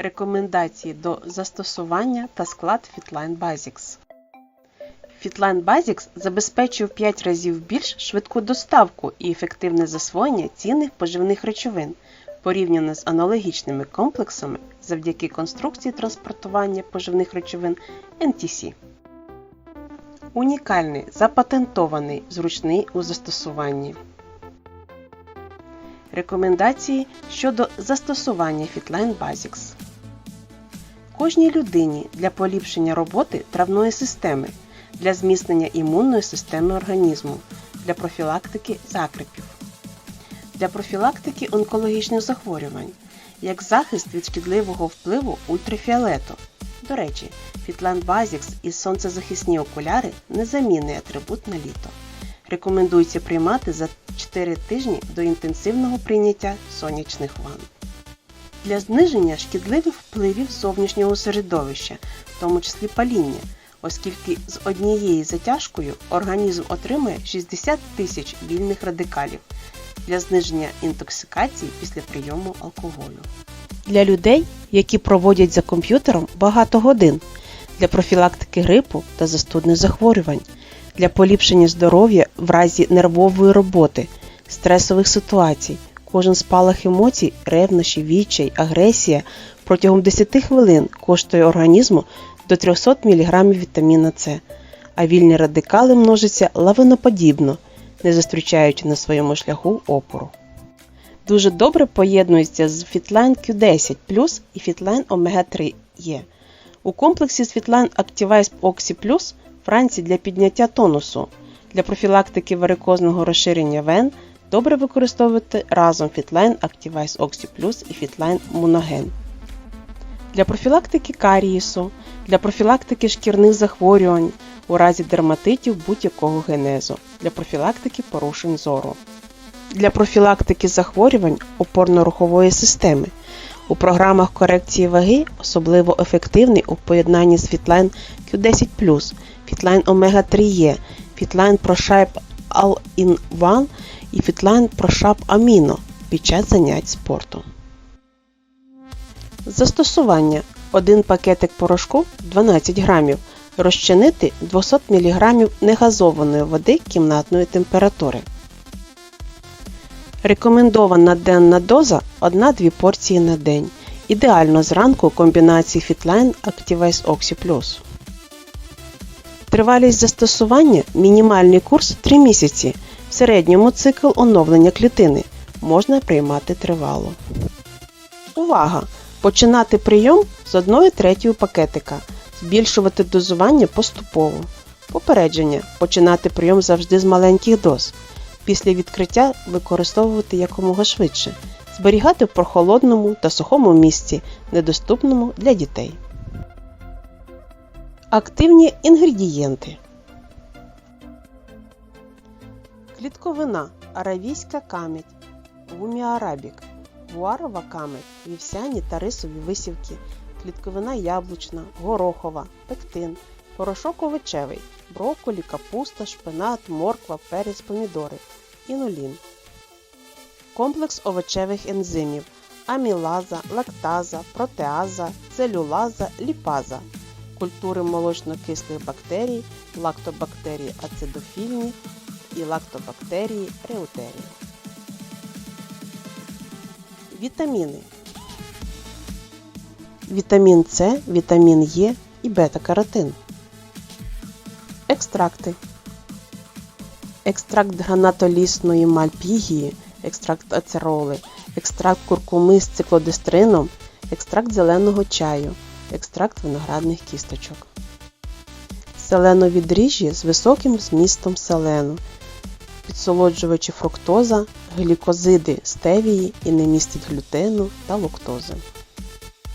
Рекомендації до застосування та склад Fitline Basics. Fitline Basics забезпечує в 5 разів більш швидку доставку і ефективне засвоєння цінних поживних речовин порівняно з аналогічними комплексами завдяки конструкції транспортування поживних речовин NTC. Унікальний, запатентований, зручний у застосуванні. Рекомендації щодо застосування Fitline Basics. Кожній людині для поліпшення роботи травної системи, для зміцнення імунної системи організму, для профілактики закрипів, для профілактики онкологічних захворювань, як захист від шкідливого впливу ультрафіолету. До речі, Fitline Basics і сонцезахисні окуляри незамінний атрибут на літо. Рекомендується приймати за 4 тижні до інтенсивного прийняття сонячних ванн. Для зниження шкідливих впливів зовнішнього середовища, в тому числі паління, оскільки з однією затяжкою організм отримує 60 тисяч вільних радикалів для зниження інтоксикації після прийому алкоголю. Для людей, які проводять за комп'ютером багато годин, для профілактики грипу та застудних захворювань, для поліпшення здоров'я в разі нервової роботи, стресових ситуацій, кожен спалах емоцій, ревнощі, відчай, агресія протягом 10 хвилин коштує організму до 300 мг вітаміна С, а вільні радикали множаться лавиноподібно, не зустрічаючи на своєму шляху опору. Дуже добре поєднується з Fitline Q10 Plus і Fitline Omega 3 E. У комплексі з Fitline Activise Oxy Plus Франції для підняття тонусу. Для профілактики варикозного розширення вен добре використовувати разом Fitline Activise Oxy Plus і Fitline Monogen. Для профілактики карієсу, для профілактики шкірних захворювань у разі дерматитів будь-якого генезу, для профілактики порушень зору. Для профілактики захворювань опорно-рухової системи. У програмах корекції ваги особливо ефективний у поєднанні з Fitline Q10 Fitline Omega 3 E, Fitline ProShape All-in-One і Fitline ProShape Amino під час занять спорту. Застосування 1 пакетик порошку 12 грамів. Розчинити 200 мг негазованої води кімнатної температури. Рекомендована денна доза 1-2 порції на день. Ідеально зранку комбінації Fitline Activise Oxy Plus. Тривалість застосування мінімальний курс 3 місяці. В середньому цикл оновлення клітини. Можна приймати тривало. Увага! Починати прийом з 1 третьої пакетика. Збільшувати дозування поступово. Попередження. Починати прийом завжди з маленьких доз. Після відкриття використовувати якомога швидше. Зберігати в прохолодному та сухому місці, недоступному для дітей. Активні інгредієнти. Клітковина аравійська камедь, гуміарабік, гуарова камедь, вівсяні та рисові висівки, клітковина яблучна, горохова, пектин, порошок овочевий, брокколі, капуста, шпинат, морква, перець, помідори, інулін. Комплекс овочевих ензимів амілаза, лактаза, протеаза, целюлаза, ліпаза культури молочно-кислих бактерій, лактобактерії ацидофільні і лактобактерії реутерії. Вітаміни. Вітамін С, вітамін Е і бета-каротин. Екстракти. Екстракт гранатолісної мальпігії, екстракт ацероли, екстракт куркуми з циклодестрином, екстракт зеленого чаю, екстракт виноградних кісточок. Селенові дріжджі з високим змістом селену, підсолоджувачі фруктоза, глікозиди стевії і не містить глютену та лактози.